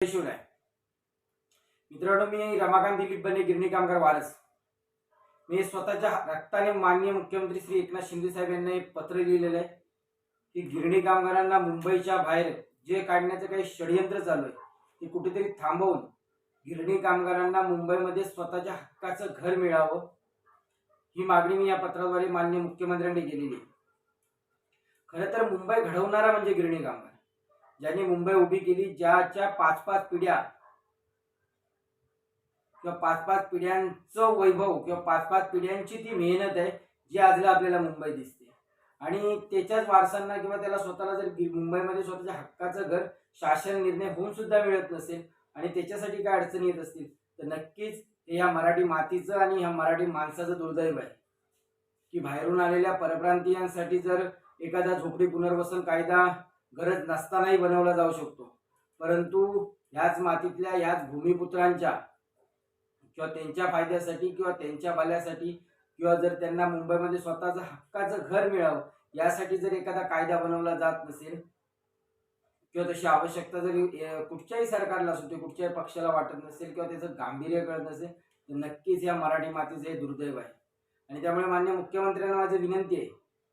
शिवराय मित्रांनो मी रमाकांत दिलीप बने गिरणी कामगार वारस. मी स्वतःच्या रक्ताने माननीय मुख्यमंत्री श्री एकनाथ शिंदे साहेब यांना एक पत्र लिहिलेलं आहे की गिरणी कामगारांना मुंबईच्या बाहेर जे काढण्याचं काही षडयंत्र चालू आहे ते कुठेतरी थांबवून गिरणी कामगारांना मुंबईमध्ये स्वतःच्या हक्काचं घर मिळावं ही मागणी मी या पत्राद्वारे माननीय मुख्यमंत्र्यांनी केलेली आहे. खरं तर मुंबई घडवणारा म्हणजे गिरणी कामगार. ज्यांनी मुंबई उभी केली ज्याच्या पाच पाच पिढ्या किंवा पाच पाच पिढ्यांचं वैभव किंवा पाच पाच पिढ्यांची ती मेहनत आहे जी आजला आपल्याला मुंबई दिसते. आणि त्याच्याच वारसांना किंवा त्याला स्वतःला जर मुंबईमध्ये स्वतःच्या हक्काचं घर शासन निर्णय होऊन सुद्धा मिळत नसेल आणि त्याच्यासाठी काय अडचणी येत असतील तर नक्कीच हे ह्या मराठी मातीचं आणि ह्या मराठी माणसाचं दुर्दैव आहे. की बाहेरून आलेल्या परप्रांतीयांसाठी जर एखादा झोपडी पुनर्वसन कायदा गरज नसतानाही बनवला जाऊ शकतो. परंतु ह्याच मातीतल्या ह्याच भूमिपुत्रांच्या किंवा त्यांच्या फायद्यासाठी किंवा त्यांच्या भल्यासाठी किंवा जर त्यांना मुंबईमध्ये स्वतःचं हक्काचं घर मिळावं यासाठी जर एखादा कायदा बनवला जात नसेल किंवा तशी आवश्यकता जरी कुठच्याही सरकारला असू ते कुठच्याही पक्षाला वाटत नसेल किंवा त्याचं गांभीर्य कळत नसेल तर नक्कीच या मराठी मातीचं हे दुर्दैव आहे. आणि त्यामुळे मान्य मुख्यमंत्र्यांना माझी विनंती आहे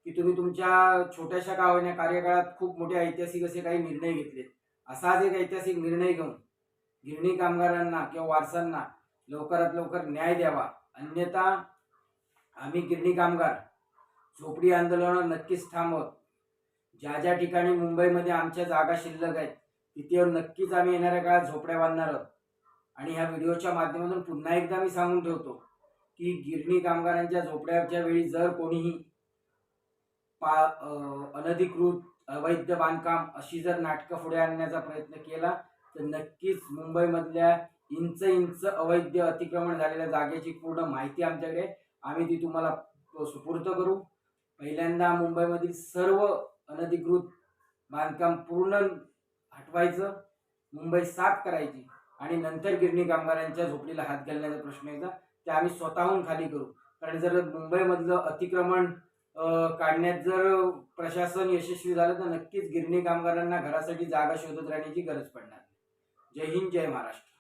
की तुम्ही तुमच्या छोट्याशा गावाने कार्यकाळात खूप मोठे ऐतिहासिक असे काही निर्णय घेतले. असाच एक ऐतिहासिक निर्णय घेऊन गिरणी कामगारांना किंवा वारसांना लवकरात लवकर न्याय द्यावा. अन्यथा आम्ही गिरणी कामगार झोपडी आंदोलन नक्कीच थांबवत. ज्या ज्या ठिकाणी मुंबईमध्ये आमच्या जागा शिल्लक आहेत तिथे नक्कीच आम्ही येणाऱ्या काळात झोपड्या बांधणार आहोत. आणि ह्या व्हिडिओच्या माध्यमातून पुन्हा एकदा मी सांगून ठेवतो की गिरणी कामगारांच्या झोपड्याच्या वेळी जर कोणीही पा अनधिकृत अवैध बांधकाम अशी जर नाटकं पुढे आणण्याचा प्रयत्न केला तर नक्कीच मुंबईमधल्या इंच इंच अवैध अतिक्रमण झालेल्या जागेची पूर्ण माहिती आमच्याकडे आम्ही ती तुम्हाला सुपूर्द करू. पहिल्यांदा मुंबईमधील सर्व अनधिकृत बांधकाम पूर्ण हटवायचं मुंबई साफ करायची आणि नंतर गिरणी कामगारांच्या झोपडीला हात घालण्याचा प्रश्न यायचा ते आम्ही स्वतःहून खाली करू. कारण जर मुंबईमधलं अतिक्रमण काढण्यात जर प्रशासन यशस्वी झालं तर नक्कीच गिरणी कामगारांना घरासाठी जागा शोधत राहण्याची गरज पडणार जय हिंद जय महाराष्ट्र.